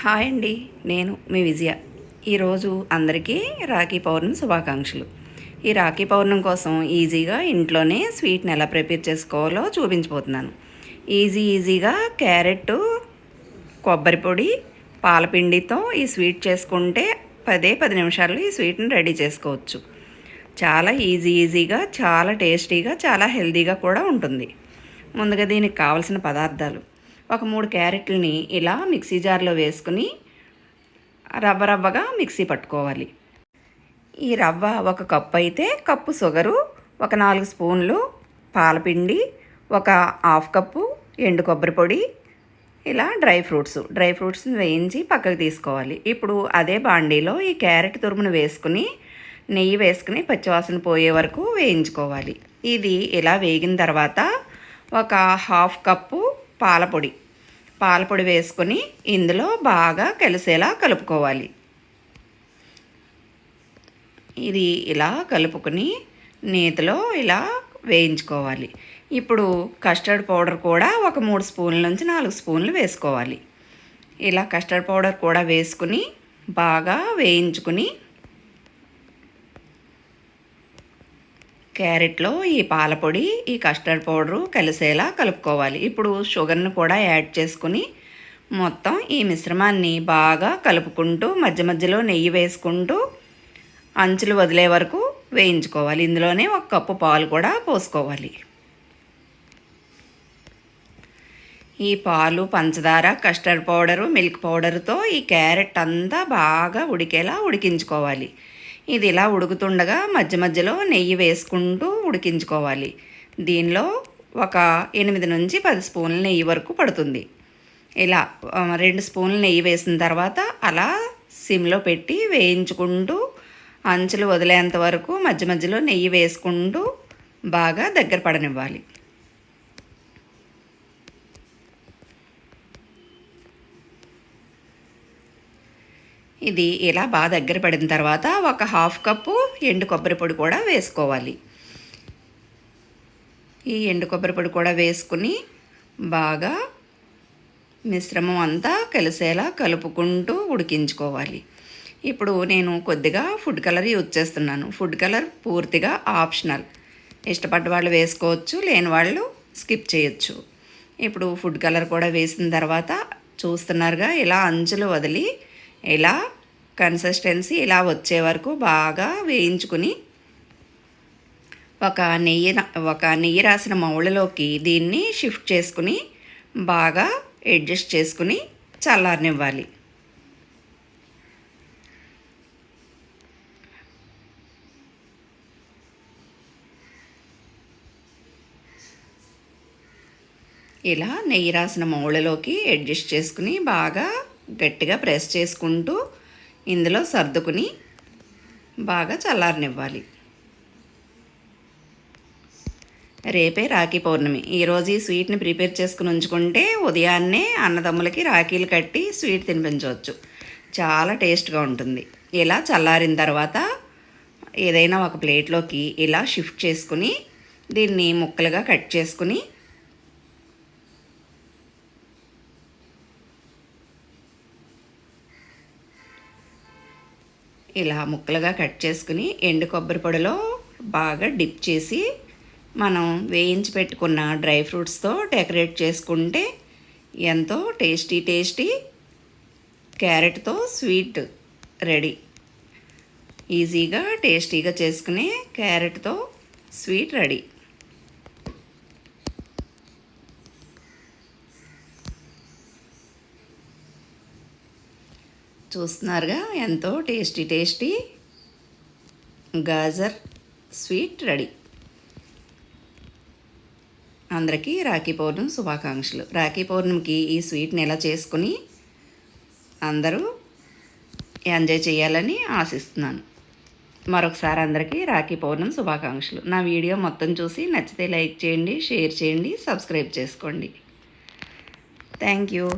Hi అండి నేను మీ విజయ. ఈరోజు అందరికీ రాఖీ పౌర్ణమి శుభాకాంక్షలు. ఈ రాఖీ పౌర్ణమి కోసం ఈజీగా ఇంట్లోనే స్వీట్ని ఎలా ప్రిపేర్ చేసుకోవాలో చూపించబోతున్నాను. ఈజీ ఈజీగా క్యారెట్ కొబ్బరి పొడి పాలపిండితో ఈ స్వీట్ చేసుకుంటే పదే పది నిమిషాల్లో ఈ స్వీట్ని రెడీ చేసుకోవచ్చు. చాలా ఈజీ ఈజీగా చాలా టేస్టీగా చాలా హెల్తీగా కూడా ఉంటుంది. ముందుగా దీనికి కావలసిన పదార్థాలు. ఒక మూడు క్యారెట్లని ఇలా మిక్సీ జార్లో వేసుకుని రవ్వ రవ్వగా మిక్సీ పట్టుకోవాలి. ఈ రవ్వ ఒక కప్పు అయితే కప్పు షుగరు ఒక నాలుగు స్పూన్లు పాలపిండి ఒక హాఫ్ కప్పు ఎండు కొబ్బరి పొడి ఇలా డ్రై ఫ్రూట్స్ డ్రై ఫ్రూట్స్ని వేయించి పక్కకు తీసుకోవాలి. ఇప్పుడు అదే బాండీలో ఈ క్యారెట్ తురుమును వేసుకుని నెయ్యి వేసుకుని పచ్చివాసన పోయే వరకు వేయించుకోవాలి. ఇది ఇలా వేగిన తర్వాత ఒక హాఫ్ కప్పు పాలపొడి. పాలపొడి వేసుకొని ఇందులో బాగా కలిసేలా కలుపుకోవాలి. ఇది ఇలా కలుపుకొని నేతిలో ఇలా వేయించుకోవాలి. ఇప్పుడు కస్టర్డ్ పౌడర్ కూడా ఒక మూడు స్పూన్ల నుంచి నాలుగు స్పూన్లు వేసుకోవాలి. ఇలా కస్టర్డ్ పౌడర్ కూడా వేసుకుని బాగా వేయించుకుని క్యారెట్లో ఈ పాలపొడి ఈ కస్టర్డ్ పౌడరు కలిసేలా కలుపుకోవాలి. ఇప్పుడు షుగర్ని కూడా యాడ్ చేసుకుని మొత్తం ఈ మిశ్రమాన్ని బాగా కలుపుకుంటూ మధ్య మధ్యలో నెయ్యి వేసుకుంటూ అంచులు వదిలే వరకు వేయించుకోవాలి. ఇందులోనే ఒక కప్పు పాలు కూడా పోసుకోవాలి. ఈ పాలు పంచదార కస్టర్డ్ పౌడరు మిల్క్ పౌడర్తో ఈ క్యారెట్ అంతా బాగా ఉడికేలా ఉడికించుకోవాలి. ఇది ఇలా ఉడుకుతుండగా మధ్య మధ్యలో నెయ్యి వేసుకుంటూ ఉడికించుకోవాలి. దీనిలో ఒక ఎనిమిది నుంచి పది స్పూన్ల నెయ్యి వరకు పడుతుంది. ఇలా రెండు స్పూన్ల నెయ్యి వేసిన తర్వాత అలా సిమ్లో పెట్టి వేయించుకుంటూ అంచులు వదిలేంత వరకు మధ్య మధ్యలో నెయ్యి వేసుకుంటూ బాగా దగ్గర పడనివ్వాలి. ఇది ఇలా బాగా దగ్గర పడిన తర్వాత ఒక హాఫ్ కప్పు ఎండు కొబ్బరి పొడి కూడా వేసుకోవాలి. ఈ ఎండు కొబ్బరి పొడి కూడా వేసుకుని బాగా మిశ్రమం అంతా కలిసేలా కలుపుకుంటూ ఉడికించుకోవాలి. ఇప్పుడు నేను కొద్దిగా ఫుడ్ కలర్ యూజ్ చేస్తున్నాను. ఫుడ్ కలర్ పూర్తిగా ఆప్షనల్. ఇష్టపడ్డ వాళ్ళు వేసుకోవచ్చు లేని వాళ్ళు స్కిప్ చేయొచ్చు. ఇప్పుడు ఫుడ్ కలర్ కూడా వేసిన తర్వాత చూస్తున్నారుగా ఇలా అంచులు వదిలి ఇలా కన్సిస్టెన్సీ ఇలా వచ్చే వరకు బాగా వేయించుకుని ఒక నెయ్యి ఒక నెయ్యి రాసిన మౌళ్ళలోకి దీన్ని షిఫ్ట్ చేసుకుని బాగా అడ్జస్ట్ చేసుకుని చల్లారనివ్వాలి. ఇలా నెయ్యి రాసిన మౌళ్ళలోకి అడ్జస్ట్ చేసుకుని బాగా గట్టిగా ప్రెస్ చేసుకుంటూ ఇందులో సర్దుకుని బాగా చల్లారనివ్వాలి. రేపే రాఖీ పౌర్ణమి. ఈరోజు ఈ స్వీట్ని ప్రిపేర్ చేసుకుని ఉంచుకుంటే ఉదయాన్నే అన్నదమ్ములకి రాఖీలు కట్టి స్వీట్ తినిపించవచ్చు. చాలా టేస్ట్గా ఉంటుంది. ఇలా చల్లారిన తర్వాత ఏదైనా ఒక ప్లేట్లోకి ఇలా షిఫ్ట్ చేసుకుని దీన్ని ముక్కలుగా కట్ చేసుకుని ఇలా ముక్కలుగా కట్ చేసుకుని ఎండు కొబ్బరి పొడిలో బాగా డిప్ చేసి మనం వేయించి పెట్టుకున్న డ్రై ఫ్రూట్స్తో డెకరేట్ చేసుకుంటే ఎంతో టేస్టీ టేస్టీ క్యారెట్తో స్వీట్ రెడీ. ఈజీగా టేస్టీగా చేసుకునే క్యారెట్తో స్వీట్ రెడీ. చూస్తున్నారుగా ఎంతో టేస్టీ టేస్టీ గాజర్ స్వీట్ రెడీ. అందరికీ రాఖీ పౌర్ణమి శుభాకాంక్షలు. రాఖీ పౌర్ణమికి ఈ స్వీట్ని ఎలా చేసుకుని అందరూ ఎంజాయ్ చేయాలని ఆశిస్తున్నాను. మరొకసారి అందరికీ రాఖీ పౌర్ణమి శుభాకాంక్షలు. నా వీడియో మొత్తం చూసి నచ్చితే లైక్ చేయండి షేర్ చేయండి సబ్స్క్రైబ్ చేసుకోండి. Thank you.